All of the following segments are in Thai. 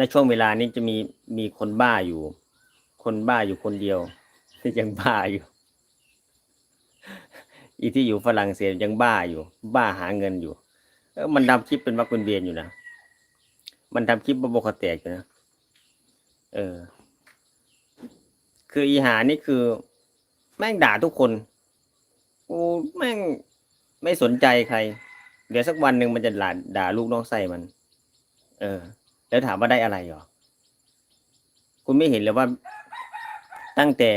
ในช่วงเวลานี้จะมีมีคนบ้าอยู่ คนบ้าอยู่คนเดียวที่ยังบ้าอยู่ อีที่อยู่ฝรั่งเศสยังบ้าอยู่ บ้าหาเงินอยู่เออมันทำคลิปเป็นวักเป็นเวียนอยู่นะมันทำคลิปบบกแตกอยู่นะเออ คืออีหานี่คือ แม่งด่าทุกคนกูแม่งไม่สนใจใคร เดี๋ยวสักวันหนึ่งมันจะด่าด่าลูกน้องใส่มัน เออ แล้วถามว่าได้อะไรหรอ คุณไม่เห็นเลยว่า ตั้งแต่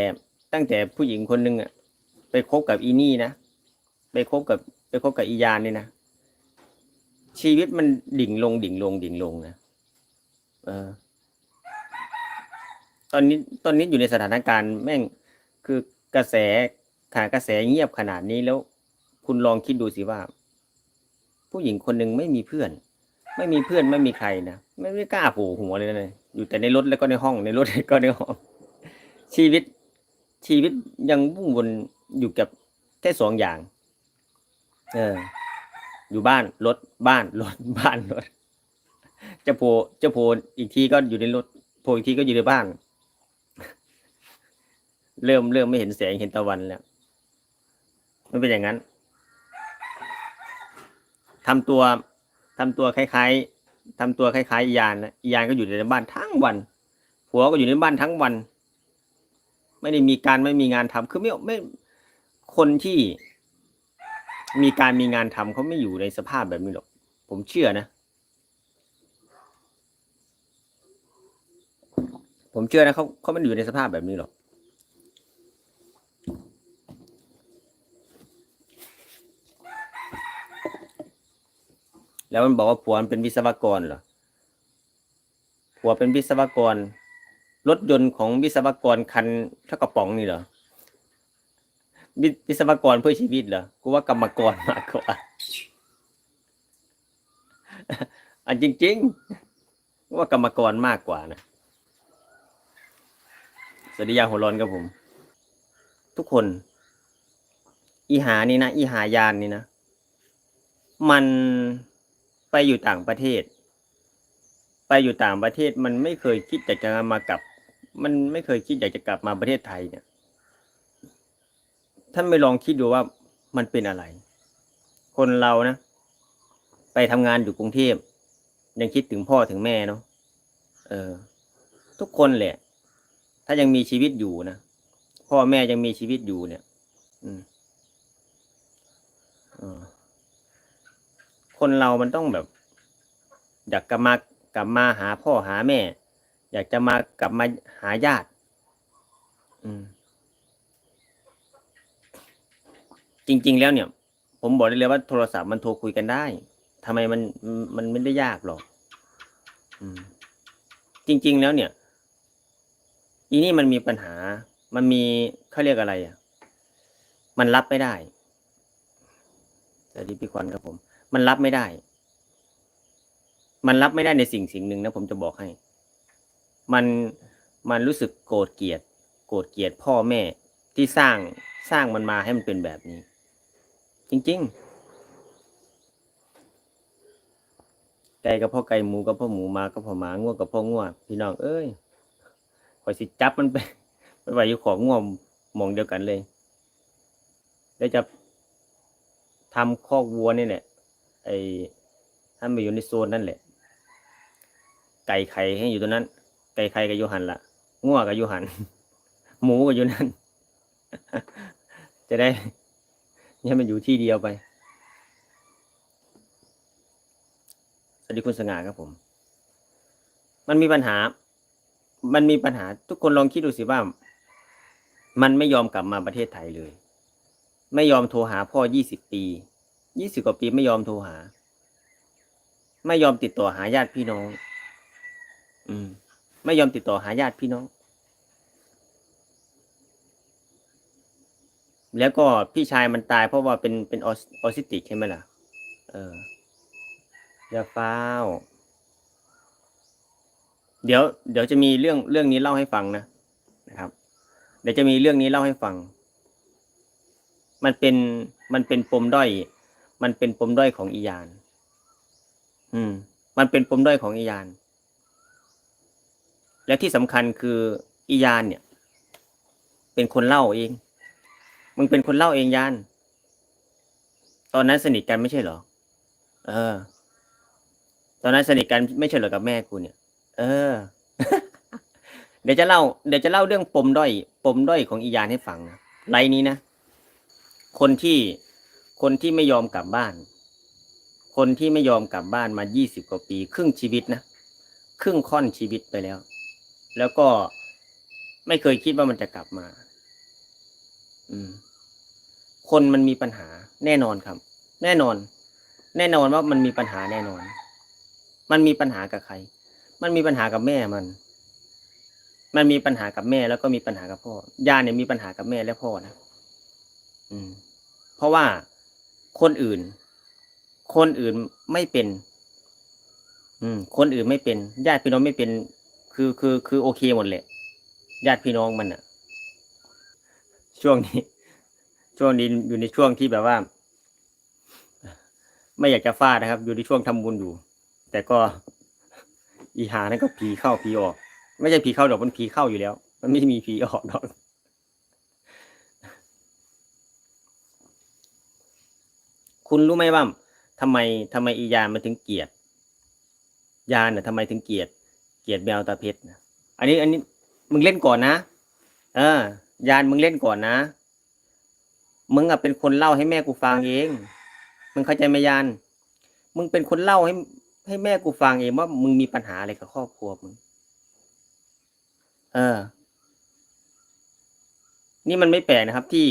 ตั้งแต่ผู้หญิงคนหนึ่งอะไปคบกับอีนี่นะไปคบกับ ไปคบกับอียานนี่นะชีวิตมันดิ่งลง ดิ่งลง ดิ่งลงนะเออ ตอนนี้ตอนนี้อยู่ในสถานการณ์แม่งคือกระแสขากระแสเงียบขนาดนี้แล้ว คุณลองคิดดูสิว่า ผู้หญิงคนหนึ่งไม่มีเพื่อน ไม่มีเพื่อนไม่มีใครนะไม่ไม่กล้าโผล่หัวเลยนะอยู่แต่ในรถแล้วก็ในห้องในรถก็ในห้อง ชีวิต ชีวิตยังวุ่นวนอยู่กับแค่สองอย่าง เออ อยู่บ้านรถบ้านรถบ้านรถจะโผล่จะโผล่อีกทีก็อยู่ในรถโผล่อีกทีก็อยู่ในบ้าน เริ่มเริ่มไม่เห็นแสงเห็นตะวันแล้วมันเป็นอย่างนั้นทำตัว ทำตัวคล้ายๆทำตัวคล้ายๆยานนะยานก็อยู่ในบ้านทั้งวัน ผัวก็อยู่ในบ้านทั้งวัน ไม่ได้มีการไม่มีงานทำคือไม่ไม่คนที่มีการมีงานทำเขาไม่อยู่ในสภาพแบบนี้หรอก ผมเชื่อนะ ผมเชื่อนะเขาเขาไม่อยู่ในสภาพแบบนี้หรอก แล้วมันบอกว่าผัวมันเป็นวิศวกรเหรอผัวเป็นวิศวกร รถยนต์ของวิศวกรคันเท่ากระป๋องนี่เหรอวิวิศวกรเพื่อชีวิตเหรอกูว่ากรรมกรมากกว่าอันจริงๆกูว่ากรรมกรมากกว่านะสวัสดียาหัวร้อนครับผม ทุกคน อีหานี่นะอีหายานนี่นะ มัน ไปอยู่ต่างประเทศ ไปอยู่ต่างประเทศมันไม่เคยคิดอยากจะมากลับ มันไม่เคยคิดอยากจะกลับมาประเทศไทยเนี่ย ท่านไม่ลองคิดดูว่ามันเป็นอะไร คนเรานะ ไปทำงานอยู่กรุงเทพยังคิดถึงพ่อถึงแม่เนาะเออ ทุกคนแหละ ถ้ายังมีชีวิตอยู่นะพ่อแม่ยังมีชีวิตอยู่เนี่ย อืมเออ คนเรามันต้องแบบ อยากกลับมากลับมาหาพ่อหาแม่ อยากจะมากลับมาหาญาติ อืม จริง ๆ แล้วเนี่ย ผมบอกได้เลยว่าโทรศัพท์มันโทรคุยกันได้ทำไมมันมันไม่ได้ยากหรอกอืม จริง ๆ แล้วเนี่ย อีนี่มันมีปัญหา มันมีเขาเรียกอะไรอะ มันรับไม่ได้สวัสดีพี่ควันครับผม มันรับไม่ได้ มันรับไม่ได้ในสิ่งสิ่งหนึ่งนะผมจะบอกให้ มันมันรู้สึกโกรธเกลียด โกรธเกลียดพ่อแม่ที่สร้างสร้างมันมาให้มันเป็นแบบนี้ จริง ๆ ไก่กับพ่อไก่หมูกับพ่อหมูมากับพ่อหมาง่วงกับพ่อง่วงพี่น้องเอ้ยคอยสิจับมันไปไปไว้อยู่ของง่วงมองเดียวกันเลยแล้วจะทำคอกวัวนี่แหละ ไอ้ถ้ามาอยู่ในโซนนั่นแหละ ไก่ไข่ให้อยู่ตรงนั้น ไก่ไข่กับยูหันละง่วกับยูหัน หมูกับยูนั่น จะได้ให้มันอยู่ที่เดียวไปสวัสดีคุณสง่าครับผม มันมีปัญหา มันมีปัญหา ทุกคนลองคิดดูสิว่า มันไม่ยอมกลับมาประเทศไทยเลย ไม่ยอมโทรหาพ่อยี่สิบปี ยี่สิบกว่าปีไม่ยอมโทรหา ไม่ยอมติดต่อหาญาติพี่น้อง อืม ไม่ยอมติดต่อหาญาติพี่น้อง แล้วก็พี่ชายมันตายเพราะว่าเป็นเป็นออสออทิติกใช่ไหมล่ะ เอออย่าฟ้าวเดี๋ยวเดี๋ยวจะมีเรื่องเรื่องนี้เล่าให้ฟังนะนะครับ เดี๋ยวจะมีเรื่องนี้เล่าให้ฟัง มันเป็นมันเป็นปมด้อย มันเป็นปมด้อยของอียาน อืม มันเป็นปมด้อยของอียาน และที่สำคัญคืออียานเนี่ย เป็นคนเล่าเอง มึงเป็นคนเล่าเองยาน ตอนนั้นสนิทกันไม่ใช่เหรอ เออ ตอนนั้นสนิทกันไม่ใช่เหรอกับแม่กูเนี่ย เออ เดี๋ยวจะเล่า เดี๋ยวจะเล่าเรื่องปมด้อย ปมด้อยของอียานให้ฟังนะ ไรนี้นะ คนที่ คนที่ไม่ยอมกลับบ้าน คนที่ไม่ยอมกลับบ้านมายี่สิบกว่าปี ครึ่งชีวิตนะ ครึ่งค่อนชีวิตไปแล้ว แล้วก็ไม่เคยคิดว่ามันจะกลับมา อืม คนมันมีปัญหาแน่นอนครับ แน่นอน แน่นอนว่ามันมีปัญหาแน่นอน มันมีปัญหากับใคร มันมีปัญหากับแม่มัน มันมีปัญหากับแม่แล้วก็มีปัญหากับพ่อ ยาเนี่ยมีปัญหากับแม่และพ่อนะ อืม เพราะว่า คนอื่น คนอื่นไม่เป็น อืม คนอื่นไม่เป็น ญาติพี่น้องไม่เป็น คือคือคือโอเคหมดเลยญาติพี่น้องมันอะช่วงนี้ ช่วงนี้อยู่ในช่วงที่แบบว่า ไม่อยากจะฟาดนะครับ อยู่ในช่วงทำบุญอยู่ แต่ก็ อีหานั่นก็ผีเข้าผีออก ไม่ใช่ผีเข้าดอกมันผีเข้าอยู่แล้ว มันไม่มีผีออกดอก คุณรู้ไหมว่าทำไมทำไมอียานมันถึงเกลียดยานน่ะทำไมถึงเกลียดเกลียดแมวตาเพชรนะอันนี้อันนี้มึงเล่นก่อนนะ เออ ยานมึงเล่นก่อนนะมึงอะเป็นคนเล่าให้แม่กูฟังเอง มึงเข้าใจไหมยาน มึงเป็นคนเล่าให้ ให้แม่กูฟังเองว่ามึงมีปัญหาอะไรกับครอบครัวมึง เออ นี่มันไม่แปลกนะครับที่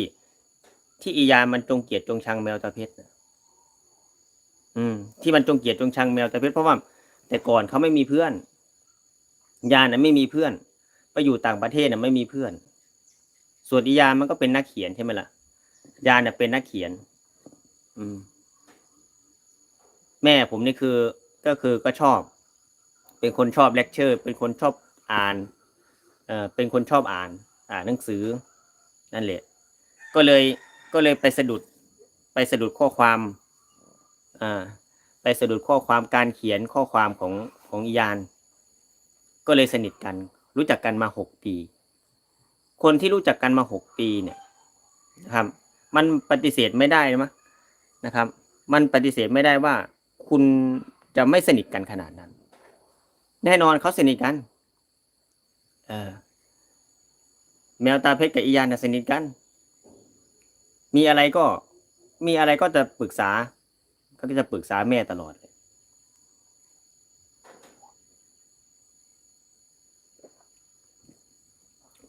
ที่อียานมันจงเกลียดจงชังแมวตาเพชรนะ อืม ที่มันจงเกลียดจงชังแมวตาเพชรเพราะว่า แต่ก่อนเขาไม่มีเพื่อน ยานน่ะไม่มีเพื่อน ไปอยู่ต่างประเทศน่ะไม่มีเพื่อน ส่วนอียานมันก็เป็นนักเขียนใช่ไหมล่ะ ยานน่ะเป็นนักเขียน อืม แม่ผมนี่คือก็คือก็ชอบ เป็นคนชอบเลคเชอร์ เป็นคนชอบอ่าน เอ่อเป็นคนชอบอ่าน อ่านหนังสือ นั่นแหละ ก็เลยก็เลยไปสะดุดไปสะดุดข้อความ อ่า ไปสะดุดข้อความการเขียนข้อความของของอียาน ก็เลยสนิทกัน รู้จักกันมาหกปี คนที่รู้จักกันมาหกปีเนี่ยนะครับ มันปฏิเสธไม่ได้นะนะครับ มันปฏิเสธไม่ได้ว่าคุณจะไม่สนิทกันขนาดนั้น แน่นอนเขาสนิทกันเออแมวตาเพชรกับอียานสนิทกัน มีอะไรก็มีอะไรก็จะปรึกษา ก็จะปรึกษาแม่ตลอดเลย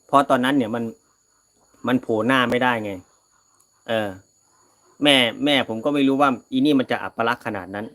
เพราะตอนนั้นเนี่ยมันมันโผล่หน้าไม่ได้ไง เออ แม่แม่ผมก็ไม่รู้ว่า อีนี่มันจะอัปลักษณ์ขนาดนั้น